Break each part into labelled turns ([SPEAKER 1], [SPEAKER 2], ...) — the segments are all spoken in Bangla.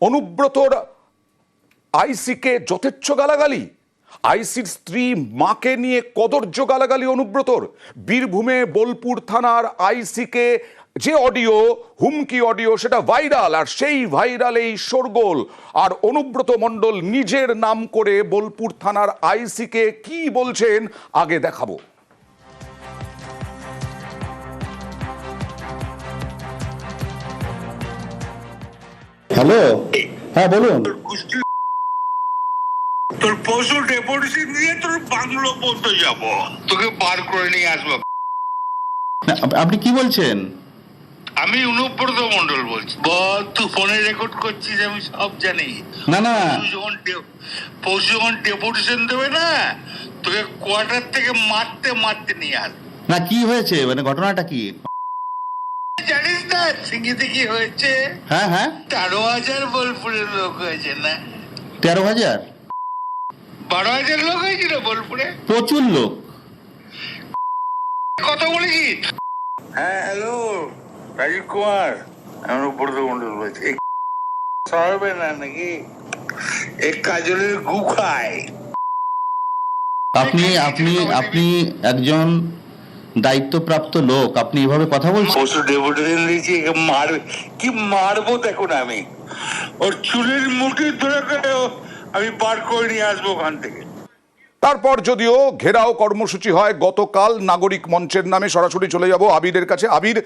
[SPEAKER 1] অনুব্রতর আইসিকে যথেচ্ছ গালাগালি। আইসির স্ত্রী মাকে নিয়ে কদর্য গালাগালি অনুব্রতর। বীরভূমে বোলপুর থানার আইসিকে যে অডিও, হুমকি অডিও, সেটা ভাইরাল, আর সেই ভাইরালেই শোরগোল। আর অনুব্রত মণ্ডল নিজের নাম করে বোলপুর থানার আইসিকে কি বলছেন, আগে দেখাবো।
[SPEAKER 2] হ্যালো? হ্যাঁ বলুন।
[SPEAKER 3] তোর পশু ডেপুটেশন দিয়ে তোর বাংলো পর্যন্ত যাব। তোকে পার করে নিয়ে আসব।
[SPEAKER 2] আপনি কি বলছেন?
[SPEAKER 3] আমি অনুব্রত মন্ডল বলছি। বল তুই ফোনে রেকর্ড করছিস আমি সব জানি।
[SPEAKER 2] না না।
[SPEAKER 3] যখন পশু যখন ডেপুটেশন দেবে না তোকে কোয়ার্টার থেকে মারতে মারতে নিয়ে আস।
[SPEAKER 2] না কি হয়েছে? মানে ঘটনাটা কি?
[SPEAKER 3] জানিস সিঙ্গিতে কি হয়েছে।
[SPEAKER 2] হ্যাঁ হ্যাঁ।
[SPEAKER 3] তেরো হাজার বোলপুরের লোক হয়েছে না।
[SPEAKER 2] তেরো হাজার?
[SPEAKER 3] বারো হাজার লোক হয়েছিল বোলপুরে?
[SPEAKER 2] প্রচুর লোক।
[SPEAKER 3] কথা বলেছি। হ্যাঁ হ্যালো রাজীব কুমার। আমি অনুব্রত মন্ডল বলছি। না নাকি? এই কাজলের গু খায়।
[SPEAKER 2] আপনি আপনি আপনি একজন দায়িত্বপ্রাপ্ত লোক আপনি এভাবে কথা বলছেন?
[SPEAKER 3] পশু ডেপুটেশন দিয়েছি একে মারবে কি মারবো দেখুন আমি। ওর চুলের মুঠি ধরে আমি পার করে নিয়ে আসব ওখান থেকে।
[SPEAKER 1] তারপর যদিও ঘেরাও কর্মসূচি হয় গতকাল নাগরিক মঞ্চের নামে সরাসরি চলে যাব আবিরের কাছে। আবির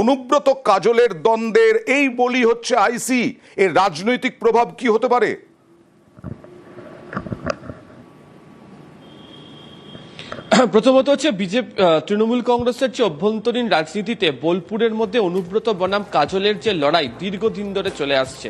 [SPEAKER 1] অনুব্রত কাজলের দ্বন্দ্বের এই বলি হচ্ছে আইসি। এর রাজনৈতিক প্রভাব কি হতে পারে?
[SPEAKER 4] প্রথমত হচ্ছে বিজেপি তৃণমূল কংগ্রেসের যে অভ্যন্তরীণ রাজনীতিতে বোলপুরের মধ্যে অনুব্রত বনাম কাজলের যে লড়াই দীর্ঘদিন ধরে চলে আসছে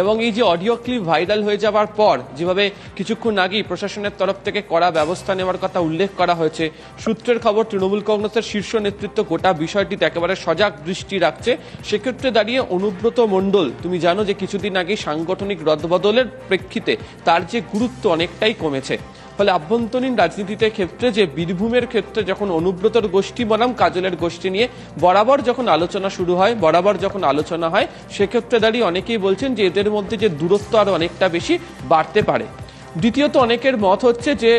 [SPEAKER 4] এবং এই যে অডিও ক্লিপ ভাইরাল হয়ে যাওয়ার পর যেভাবে কিছুক্ষণ আগেই প্রশাসনের তরফ থেকে কড়া ব্যবস্থা নেওয়ার কথা উল্লেখ করা হয়েছে, সূত্রের খবর তৃণমূল কংগ্রেসের শীর্ষ নেতৃত্ব গোটা বিষয়টিতে একেবারে সজাগ দৃষ্টি রাখছে। সেক্ষেত্রে দাঁড়িয়ে অনুব্রত মণ্ডল, তুমি জানো যে কিছুদিন আগে সাংগঠনিক রদবদলের প্রেক্ষিতে তার যে গুরুত্ব অনেকটাই কমেছে। ফলে আভ্যন্তরীণ রাজনীতিতে ক্ষেত্রে যে বীরভূমের ক্ষেত্রে যখন অনুব্রতর গোষ্ঠী বনাম, কাজলের গোষ্ঠী নিয়ে বরাবর যখন আলোচনা শুরু হয়, বরাবর যখন আলোচনা হয়, সেক্ষেত্রে দাঁড়িয়ে অনেকেই বলছেন যে এদের মধ্যে যে দূরত্ব আরও অনেকটা বেশি বাড়তে পারে। দ্বিতীয়ত অনেকের মত হচ্ছে যে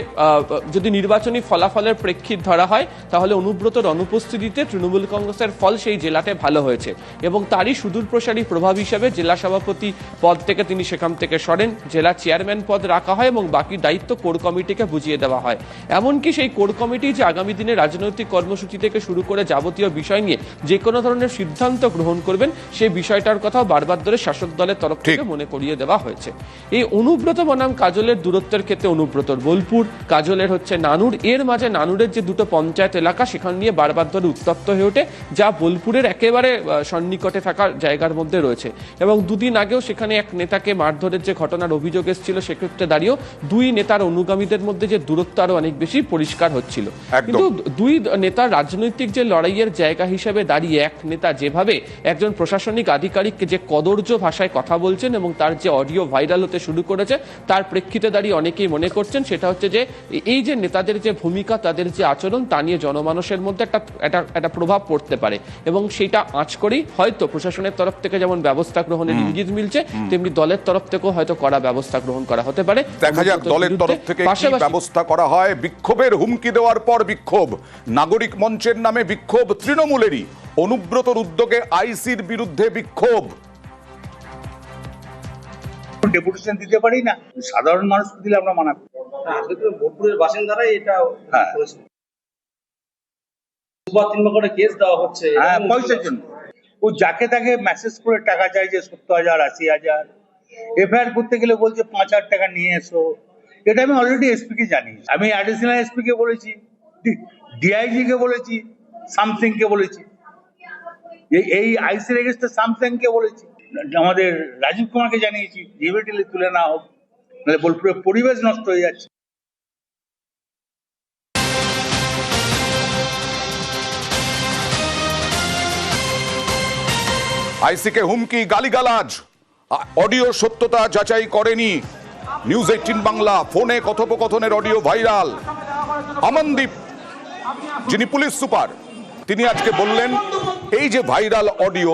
[SPEAKER 4] যদি নির্বাচনী ফলাফলের প্রেক্ষিত ধরা হয় তাহলে অনুব্রতর অনুপস্থিতিতে তৃণমূল কংগ্রেসের ফল সেই জেলাতে ভালো হয়েছে। এবং তারই সুদূরপ্রসারী প্রভাব হিসাবে জেলা সভাপতি পদ থেকে তিনি সেখান থেকে সরেন। জেলা চেয়ারম্যান পদ রাখা হয় এবং বাকি দায়িত্ব কোর কমিটিকে বুঝিয়ে দেওয়া হয়। এমনকি সেই কোর কমিটি যে আগামী দিনে রাজনৈতিক কর্মসূচি থেকে শুরু করে যাবতীয় বিষয় নিয়ে যে কোনো ধরনের সিদ্ধান্ত গ্রহণ করবেন সেই বিষয়টার কথাও বারবার ধরে শাসক দলের তরফ থেকে মনে করিয়ে দেওয়া হয়েছে। এই অনুব্রত বনাম কাজলের দূরত্বের ক্ষেত্রে অনুব্রতর। বোলপুর কাজলের হচ্ছে নানুর। এর মাঝে নানুরের যে দুটো পঞ্চায়েত এলাকা সেখান নিয়ে বারবার ধরে উত্তপ্ত হয়ে ওঠে যা বোলপুরের একেবারে সন্নিকটে থাকা জায়গার মধ্যে রয়েছে। এবং দুদিন আগেও সেখানে এক নেতাকে মারধরের যে ঘটনার অভিযোগ এসেছিল সেক্ষেত্রে দাঁড়িয়েও দুই নেতার অনুগামীদের মধ্যে যে দূরত্ব আরও অনেক বেশি পরিষ্কার হচ্ছিল। কিন্তু দুই নেতার রাজনৈতিক যে লড়াইয়ের জায়গা হিসেবে দাঁড়িয়ে এক নেতা যেভাবে একজন প্রশাসনিক আধিকারিককে যে কদর্য ভাষায় কথা বলছেন এবং তার যে অডিও ভাইরাল হতে শুরু করেছে তার প্রেক্ষিতে দাঁড়িয়ে অনেকেই মনে করছেন সেটা হচ্ছে যে এই যে নেতাদের যে ভূমিকা তাদের যে আচরণ তা নিয়ে জনমানসের মধ্যে একটা একটা একটা প্রভাব পড়তে পারে। এবং সেটা আঁচ করেই হয়তো প্রশাসনের তরফ থেকে যেমন ব্যবস্থা গ্রহণের ইঙ্গিত মিলছে তেমনি দলের তরফ থেকেও হয়তো কড়া ব্যবস্থা গ্রহণ করা হতে পারে।
[SPEAKER 1] দেখা যাক দলের তরফ থেকে কি ব্যবস্থা করা হয়। বিক্ষোভের হুমকি দেওয়ার পর বিক্ষোভ। নাগরিক মঞ্চের নামে বিক্ষোভ। তৃণমূলেরই অনুব্রতর উদ্যোগে আইসির বিরুদ্ধে বিক্ষোভ।
[SPEAKER 5] ডেপুটেশন দিতে পারি না সাধারণ মানুষকে দিলে আমরা মানা করি।
[SPEAKER 6] বোলপুরের বাসিন্দারাই এটা
[SPEAKER 5] হ্যাঁ।
[SPEAKER 6] কেস দেওয়া হচ্ছে
[SPEAKER 5] হ্যাঁ পয়সার জন্য ও যাকে তাকে মেসেজ করে টাকা চাইছে সত্তর হাজার আশি হাজার। এফআইআর করতে গেলে বলছে পাঁচ হাজার টাকা নিয়ে এসো। এটা আমি অলরেডি এসপি কে জানি। আমি অ্যাডিশনাল এসপি কে বলেছি ডিআইজি কে বলেছি সামথিং কে বলেছি। এই এই আইসি রেজিস্টার সামথিং কে বলেছি। আমাদের রাজীব কুমারকে জানিয়েছি ইমিডিয়েটলি তুলে না হোক, নাহলে বোলপুরের পরিবেশ নষ্ট হয়ে যাচ্ছে।
[SPEAKER 1] আইসিকে হুমকি, গালিগালাজ অডিও সত্যতা যাচাই করেনি। নিউজ এইটিন বাংলা, ফোনে কথোপকথনের অডিও ভাইরাল। আমনদীপ, যিনি পুলিশ সুপার, তিনি আজকে বললেন, এই যে ভাইরাল অডিও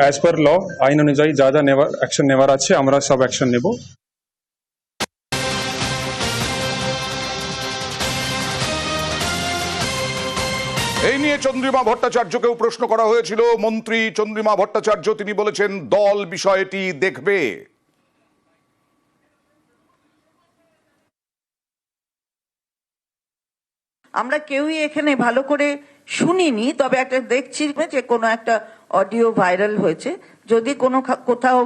[SPEAKER 7] অ্যাজ পার ল আইন অনুযায়ী যা যা নেওয়ার অ্যাকশন নেওয়ার আছে আমরা সব অ্যাকশন নেব।
[SPEAKER 1] এই নিয়ে চন্দ্রিমা ভট্টাচার্যকেও প্রশ্ন করা হয়েছিল। মন্ত্রী চন্দ্রিমা ভট্টাচার্য তিনি বলেছেন দল বিষয়টি দেখবে।
[SPEAKER 8] আমরা কেউই এখানে ভালো করে শুনিনি তবে একটা দেখছি যে কোনো একটা অডিও ভাইরাল হয়েছে। যদি কোনো কোথাও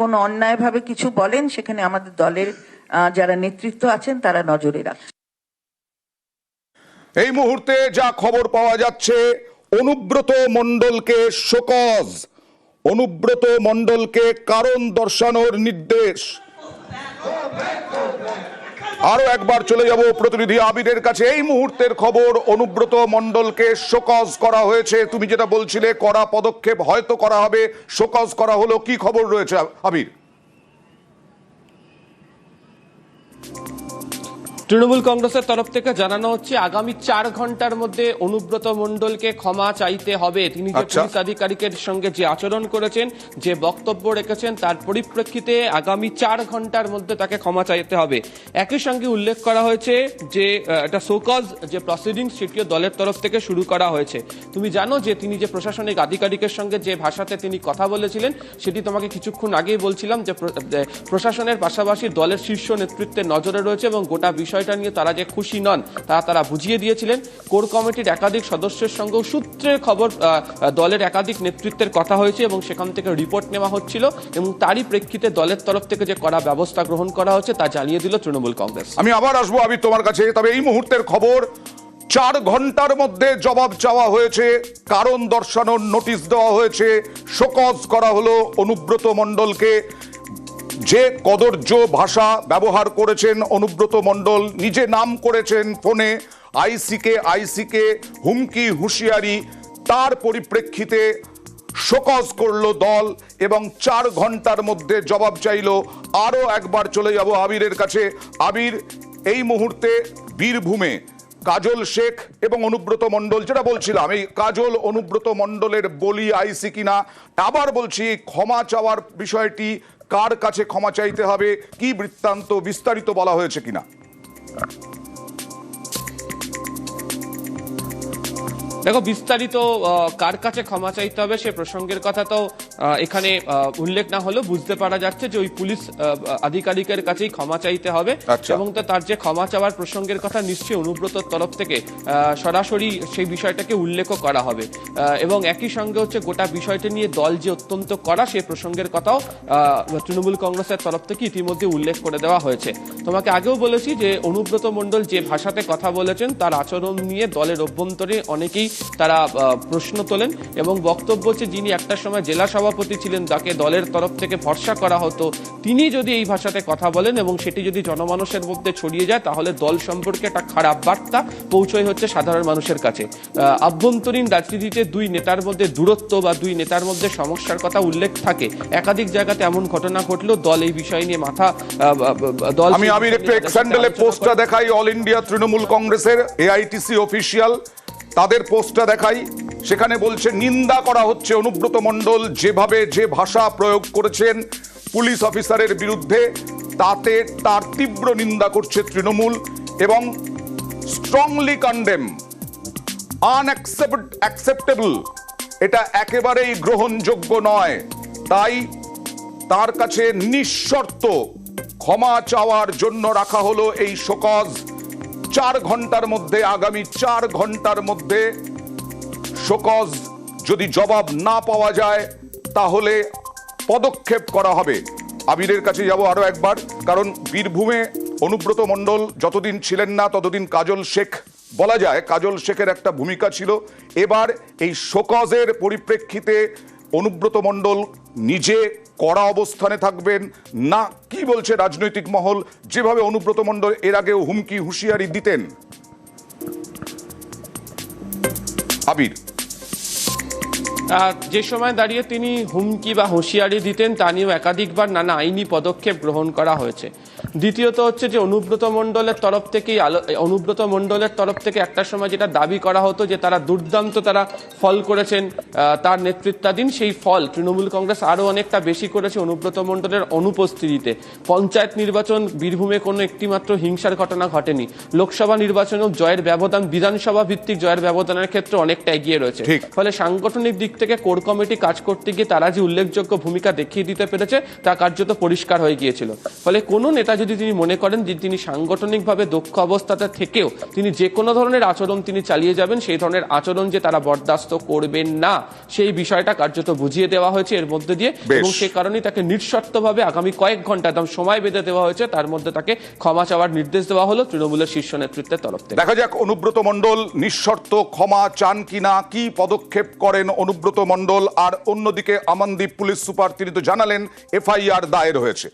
[SPEAKER 8] কোনো অন্যায়ভাবে কিছু বলেন, সেখানে আমাদের দলের যারা নেতৃত্ব আছেন, তারা নজরে রাখছে
[SPEAKER 1] এই মুহূর্তে যা খবর পাওয়া যাচ্ছে, অনুব্রত মণ্ডলকে শোকজ। অনুব্রত মণ্ডলকে কারণ দর্শানোর নির্দেশ। আরও একবার চলে যাব প্রতিনিধি আবিদের কাছে। এই মুহূর্তের খবর, অনুব্রত মণ্ডলকে শোকজ করা হয়েছে। তুমি যেটা বলছিলে করা পদক্ষেপ হয়তো করা হবে, শোকজ করা হলো। কি খবর রয়েছে আবির?
[SPEAKER 4] তৃণমূল কংগ্রেসের তরফ থেকে জানানো হচ্ছে আগামী চার ঘণ্টার মধ্যে অনুব্রত মণ্ডলকে ক্ষমা চাইতে হবে। তিনি যে
[SPEAKER 1] আচ্ছা।
[SPEAKER 4] পুলিশ আধিকারিকের সঙ্গে যে আচরণ করেছেন যে বক্তব্য রেখেছেন তার পরিপ্রেক্ষিতে আগামী চার ঘণ্টার মধ্যে তাকে ক্ষমা চাইতে হবে। একই সঙ্গে উল্লেখ করা হয়েছে যে একটা সোকজ যে প্রসিডিং সেটিও দলের তরফ থেকে শুরু করা হয়েছে। তুমি জানো যে তিনি যে প্রশাসনিক আধিকারিকের সঙ্গে যে ভাষাতে তিনি কথা বলেছিলেন সেটি তোমাকে কিছুক্ষণ আগেই বলছিলাম যে প্রশাসনের পাশাপাশি দলের শীর্ষ নেতৃত্বের নজরে রয়েছে এবং গোটা বিষয়টা নিয়ে তারা যে খুশি নন, তা তারা বুঝিয়ে দিয়েছিলেন। কোর কমিটির একাধিক সদস্যের সঙ্গে সূত্রের খবর দলের একাধিক নেতৃত্বের কথা হয়েছে এবং সেখান থেকে রিপোর্ট নেওয়া হচ্ছিল এবং তারই প্রেক্ষিতে দলের তরফ থেকে যে কড়া ব্যবস্থা গ্রহণ করা হচ্ছে তা জানিয়ে দিল তৃণমূল কংগ্রেস।
[SPEAKER 1] আমি আবার আসব আমি তোমার কাছে, তবে এই মুহূর্তের খবর, চার ঘণ্টার মধ্যে জবাব চাওয়া হয়েছে, কারণ দর্শানোর নোটিশ দেওয়া হয়েছে, শোকজ করা হলো অনুব্রত মণ্ডলকে। যে কদর্য ভাষা ব্যবহার করেছেন অনুব্রত মণ্ডল, নিজে নাম করেছেন ফোনে, আইসিকে আইসিকে, হুমকি, হুঁশিয়ারি, তার পরিপ্রেক্ষিতে শোকজ করল দল এবং চার ঘণ্টার মধ্যে জবাব চাইলো, আরও একবার চলে যাব আবিরের কাছে। আবির, এই মুহূর্তে বীরভূমে কাজল শেখ এবং অনুব্রত মণ্ডল, যেটা বলছিলাম, এই কাজল অনুব্রত মণ্ডলের বলি আইসি কিনা, আবার বলছি ক্ষমা চাওয়ার বিষয়টি কার কাছে ক্ষমা চাইতে হবে? কি বৃত্তান্ত বিস্তারিত বলা হয়েছে কিনা?
[SPEAKER 4] দেখো, বিস্তারিত কার কাছে ক্ষমা চাইতে হবে সে প্রসঙ্গের কথা তো এখানে উল্লেখ না হলেও বুঝতে পারা যাচ্ছে যে ওই পুলিশ আধিকারিকের কাছেই ক্ষমা চাইতে হবে
[SPEAKER 1] আচ্ছা।
[SPEAKER 4] এবং তার যে ক্ষমা চাওয়ার প্রসঙ্গের কথা নিশ্চয়ই অনুব্রতর তরফ থেকে সরাসরি সেই বিষয়টাকে উল্লেখ করা হবে এবং একই সঙ্গে হচ্ছে গোটা বিষয়টা নিয়ে দল যে অত্যন্ত করা সেই প্রসঙ্গের কথাও তৃণমূল কংগ্রেসের তরফ থেকে ইতিমধ্যে উল্লেখ করে দেওয়া হয়েছে তোমাকে আগেও বলেছি যে অনুব্রত মণ্ডল যে ভাষাতে কথা বলেছেন তার আচরণ নিয়ে দলের অভ্যন্তরে অনেকেই তারা প্রশ্ন তোলেন এবং বক্তব্য হচ্ছে যিনি একটা সময় জেলা সভাপতি ছিলেন তাকে দলের তরফ থেকে ভরসা করা হতো তিনি যদি এই ভাষাতে কথা বলেন এবং সেটি যদি জনমানুষের মধ্যে ছড়িয়ে যায় তাহলে দল সম্পর্কে একটা খারাপ বার্তা পৌঁছয় হচ্ছে সাধারণ মানুষের কাছে। আভ্যন্তরীণ রাজনীতিতে দুই নেতার মধ্যে দূরত্ব বা দুই নেতার মধ্যে সমস্যার কথা উল্লেখ থাকে। একাধিক জায়গাতে এমন ঘটনা ঘটলেও দল এই বিষয় নিয়ে মাথা দল
[SPEAKER 1] আমি
[SPEAKER 4] বিষয়
[SPEAKER 1] একটু এক্সান্ডেলে পোস্টটা দেখাই অল ইন্ডিয়া তৃণমূল কংগ্রেসের এআইটিসি অফিসিয়াল তাদের পোস্টটা দেখাই। সেখানে বলছে, নিন্দা করা হচ্ছে অনুব্রত মণ্ডল যেভাবে যে ভাষা প্রয়োগ করেছেন পুলিশ অফিসারের বিরুদ্ধে। তাতে তার তীব্র নিন্দা করছে তৃণমূল এবং স্ট্রংলি কন্ডেম আনঅ্যাকসেপ্টেবল এটা একেবারেই গ্রহণযোগ্য নয়। তাই তার কাছে নিঃশর্ত ক্ষমা চাওয়ার জন্য রাখা হলো এই শোকজ। চার ঘণ্টার মধ্যে, আগামী চার ঘণ্টার মধ্যে শোকজ যদি জবাব না পাওয়া যায়, তাহলে পদক্ষেপ করা হবে। আবিরের কাছে যাব আরও একবার, কারণ বীরভূমে অনুব্রত মণ্ডল যতদিন ছিলেন না, ততদিন কাজল শেখ বলা যায়, কাজল শেখের একটা ভূমিকা ছিল। এবার এই শোকজের পরিপ্রেক্ষিতে অনুব্রত মণ্ডল নিজে কড়া অবস্থানে থাকবেন। না, কি বলছে রাজনৈতিক মহল? যেভাবে অনুব্রত মণ্ডল এর আগেও হুমকি, হুঁশিয়ারি দিতেন। আবির
[SPEAKER 4] যে সময় দাঁড়িয়ে তিনি হুমকি বা হুঁশিয়ারি দিতেন তা নিয়েও একাধিকবার নানা আইনি পদক্ষেপ গ্রহণ করা হয়েছে। দ্বিতীয়ত হচ্ছে যে অনুব্রত মণ্ডলের তরফ থেকেই আলো অনুব্রত মণ্ডলের তরফ থেকে একটা সময় যেটা দাবি করা হতো যে তারা দুর্দান্ত তারা ফল করেছেন তার নেতৃত্বাধীন সেই ফল তৃণমূল কংগ্রেস আরও অনেকটা বেশি করেছে অনুব্রত মণ্ডলের অনুপস্থিতিতে। পঞ্চায়েত নির্বাচন বীরভূমে কোনো একটিমাত্র হিংসার ঘটনা ঘটেনি। লোকসভা নির্বাচনেও জয়ের ব্যবধান বিধানসভা ভিত্তিক জয়ের ব্যবধানের ক্ষেত্রে অনেকটা এগিয়ে রয়েছে। ফলে সাংগঠনিক দিক থেকে কোর কমিটি কাজ করতে গিয়ে তারা যে উল্লেখযোগ্য ভূমিকা দেখিয়ে দিতে পেরেছে তা কার্যত পরিষ্কার হয়ে গিয়েছিল। ফলে কোনো নেতা যদি তিনি মনে করেন যে তিনি সাংগঠনিকভাবে দক্ষ অবস্থাতে থেকেও তিনি যে কোনো ধরনের আচরণ তিনি চালিয়ে যাবেন সেই ধরনের আচরণ যে তারা বরদাস্ত করবেন না সেই বিষয়টা কার্যত বুঝিয়ে দেওয়া হয়েছে এর মধ্যে দিয়ে। এবং সে কারণেই তাকে নিঃশর্তভাবে আগামী কয়েক ঘণ্টা একদম সময় বেঁধে দেওয়া হয়েছে তার মধ্যে তাকে ক্ষমা চাওয়ার নির্দেশ দেওয়া হলো তৃণমূলের শীর্ষ নেতৃত্বের তরফ থেকে।
[SPEAKER 1] দেখা যাক অনুব্রত মণ্ডল নিঃশর্ত ক্ষমা চান কিনা কি পদক্ষেপ করেন অনুব্রত মণ্ডল আর অন্যদিকে আমানদ্বীপ পুলিশ সুপার তিনি তো জানালেন এফআইআর দায়ের হয়েছে।